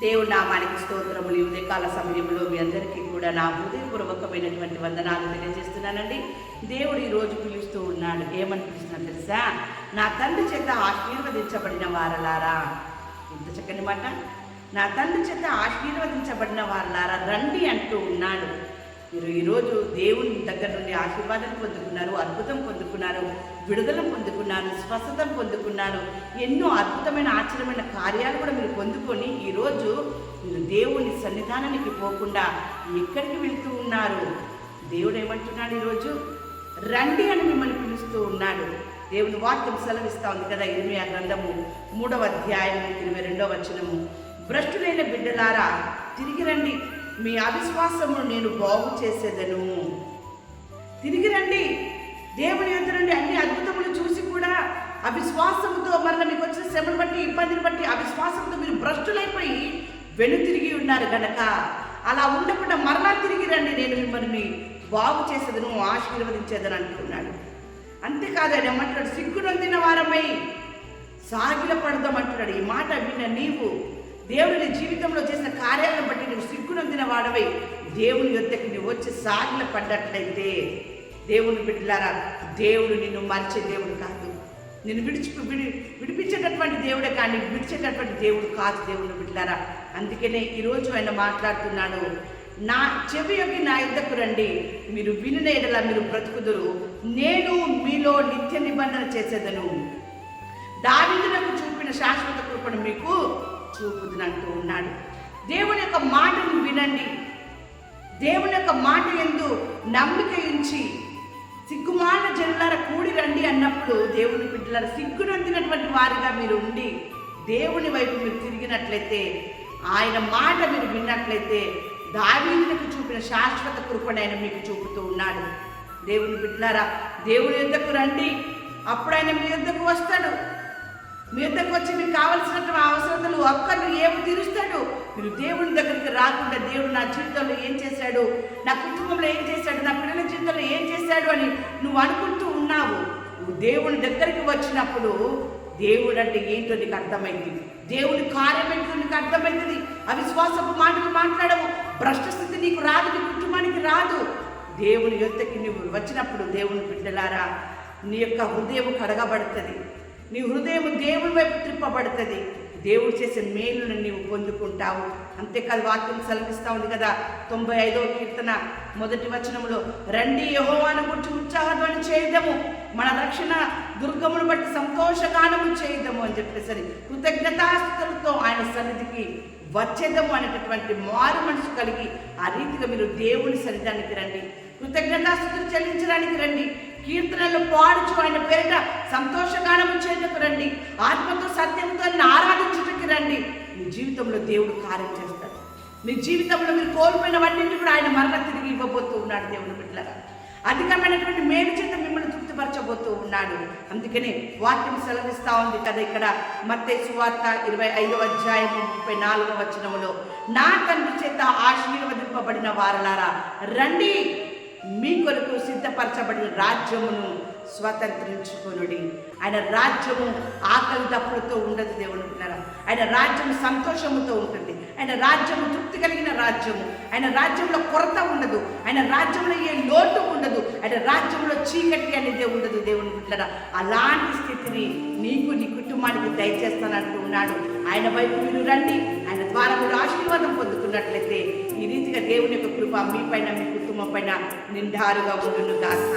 దేవుడు నామానికి స్తోత్రములు. ఉదయకాల సమయంలో మీ అందరికీ కూడా నా హృదయపూర్వకమైనటువంటి వందనాలు తెలియజేస్తున్నానండి. దేవుడు ఈరోజు రోజు పిలుస్తూ ఉన్నాడు. ఏమనిపిస్తున్నా తెలుసా? నా తండ్రి చేత ఆశీర్వదించబడిన వారలారా. ఇంత చక్కని మాట. నా తండ్రి చేత ఆశీర్వదించబడిన వారలారా. రండి అంటూ ఉన్నాడు. మీరు ఈరోజు దేవుని దగ్గర నుండి ఆశీర్వాదం పొందుకున్నారు అద్భుతం పొందుకున్నారు విడుదల పొందుకున్నారు స్వస్థత పొందుకున్నారు ఎన్నో అద్భుతమైన ఆశ్చర్యమైన కార్యాలు కూడా మీరు పొందుకొని ఈరోజు మీరు దేవుని సన్నిధానానికి పోకుండా ఎక్కడికి వెళ్తూ ఉన్నారు. దేవుడు ఏమంటున్నాడు ఈరోజు? రండి అని మిమ్మల్ని పిలుస్తూ ఉన్నాడు. దేవుని వాక్యం సెలవిస్తా ఉంది కదా ఇరవై గ్రంథము మూడవ అధ్యాయం ఇరవై రెండవ వచనము. భ్రష్టులైన బిడ్డలారా తిరిగి రండి. మీ అవిశ్వాసమును నేను బాగు చేసేదను. తిరిగి రండి. దేవుని యొద్ద నుండి అన్ని అద్భుతములు చూసి కూడా అవిశ్వాసంతో మరల మీకు వచ్చిన శ్రమను బట్టి ఇబ్బందిని బట్టి అవిశ్వాసంతో మీరు భ్రష్టులైపోయి వెనుతిరిగి ఉన్నారు గనక. అలా ఉండకుండా మరలా తిరిగి రండి. నేను మిమ్మల్ని బాగు చేసేదను ఆశీర్వదించేదని అంటున్నాడు. అంతేకాదు ఆయన ఏమంటున్నాడు సిగ్గునొందిన వారమై సాగిల పడదాం అంటున్నాడు. ఈ మాట విన్న నీవు దేవుని జీవితంలో చేసిన కార్యాలను బట్టి నువ్వు సిగ్గునొందిన వాడవై దేవుని యొద్దకి నువ్వు వచ్చి సాగిల పడ్డట్లయితే దేవుని బిడ్డలారా దేవుడు నిన్ను మరిచే దేవుడు కాదు. నిన్ను విడిచి విడి విడిపించేటటువంటి దేవుడే కానీ విడిచేటటువంటి దేవుడు కాదు దేవుని బిడ్డలారా. అందుకనే ఈరోజు ఆయన మాట్లాడుతున్నాడు నా చెవి యొక్క నా యుద్ధకు రండి మీరు వినిన ఎడలా మీరు బ్రతుకుదురు. నేను మీలో నిత్య నిబంధన చేసేదను. దావిదులకు చూపిన శాశ్వత కృపను మీకు చూపుదునంటూ ఉన్నాడు. దేవుని యొక్క మాటను వినండి. దేవుని యొక్క మాట ఎందు నమ్మిక ఉంచి సిగ్గుమాన జనులార కూడి రండి అన్నప్పుడు దేవుని బిడ్డలార సిగ్గునందినటువంటి వారిగా మీరు ఉండి దేవుని వైపు మీరు తిరిగినట్లయితే ఆయన మాట మీరు విన్నట్లయితే దావీదులకు చూపిన శాశ్వత కృపణ ఆయన మీకు చూపుతూ ఉన్నాడు. దేవుని బిడ్డలారా దేవుని యుద్ధకు రండి. అప్పుడు ఆయన మీ యుద్ధకు వస్తాడు. మీ యుద్ధకు వచ్చి మీకు కావలసినటువంటి అవసరతలు ఏమి తీరుస్తాడు? మీరు దేవుని దగ్గరికి రాకుండా దేవుడు నా జీవితంలో ఏం చేశాడు? నా కుటుంబంలో ఏం చేశాడు? నా పిల్లల జీవితంలో ఏం చేశాడు అని నువ్వు అనుకుంటూ ఉన్నావు? నువ్వు దేవుని దగ్గరికి వచ్చినప్పుడు దేవుడు అంటే ఏంటో నీకు అర్థమైంది. దేవుని కార్యం ఏంటో నీకు అర్థమైంది. అవిశ్వాసపు మాటలు మాట్లాడవు. భ్రష్ట స్థితి నీకు రాదు నీ కుటుంబానికి రాదు. దేవుని యొక్కకి నువ్వు వచ్చినప్పుడు దేవుని బిడ్డలారా నీ యొక్క హృదయం కడగబడుతుంది. నీ హృదయం దేవుని వైపు త్రిప్పబడుతుంది. దేవుడు చేసే మేలును నీవు పొందుకుంటావు. అంతేకాదు వాక్యం సెలవిస్తూ ఉంది కదా తొంభై ఐదవ కీర్తన మొదటి వచనంలో రండి యహోవాను గురించి ఉత్సాహధ్వని చేయదము మన రక్షణ దుర్గమును బట్టి సంతోషగానము చేయదము అని చెప్పేసరి కృతజ్ఞతాస్తులతో ఆయన సన్నిధికి వచ్చేదము అనేటటువంటి మారు మనసు కలిగి ఆ రీతిగా మీరు దేవుని సన్నిధానికి రండి. కృతజ్ఞతాస్తులు చెల్లించడానికి రండి. కీర్తనలు పాడుచు ఆయన పేరిట సంతోషగానము చేయటకు రండి. ఆత్మతో సత్యంతో ఆరాధించుటకి రండి. మీ జీవితంలో దేవుడు కార్యం చేస్తాడు. మీ జీవితంలో మీరు కోల్పోయినవన్నింటి కూడా ఆయన మరణ తిరిగి ఇవ్వబోతూ ఉన్నాడు దేవుని బిడ్డలారా. అధికమైనటువంటి మేలు చేత మిమ్మల్ని తృప్తిపరచబోతూ ఉన్నాడు. అందుకనే వాక్యం సెలవిస్తా ఉంది కదా ఇక్కడ. మత్తే సువార్త ఇరవై ఐదవ అధ్యాయం ముప్పై నాలుగవ వచనములో నా తండ్రి చేత ఆశీర్వదింపబడిన వారలారా రండి మీ కొరకు సిద్ధపరచబడిన రాజ్యమును స్వతంత్రించుకొనుడి. ఆయన రాజ్యము ఆకలి దప్పులతో ఉండదు దేవుని అంటున్నారా ఆయన రాజ్యము సంతోషముతో ఉంటుంది. ఆయన రాజ్యము తృప్తి కలిగిన రాజ్యము. ఆయన రాజ్యంలో కొరత ఉండదు. ఆయన రాజ్యంలో ఏ లోటు ఉండదు. ఆయన రాజ్యంలో చీకటి అనేది ఉండదు దేవుని బిడ్డరా అలాంటి స్థితిని నీకు నీ కుటుంబానికి దయచేస్తానంటూ ఉన్నాడు. ఆయన వైపు మీరు రండి. ఆయన ద్వారా మీరు ఆశీర్వాదం పొందుకున్నట్లయితే ఈ రీతిగా దేవుని యొక్క కృప మీ పైన మీ కుటుంబం పైన నిండారుగా ఉండును గాక.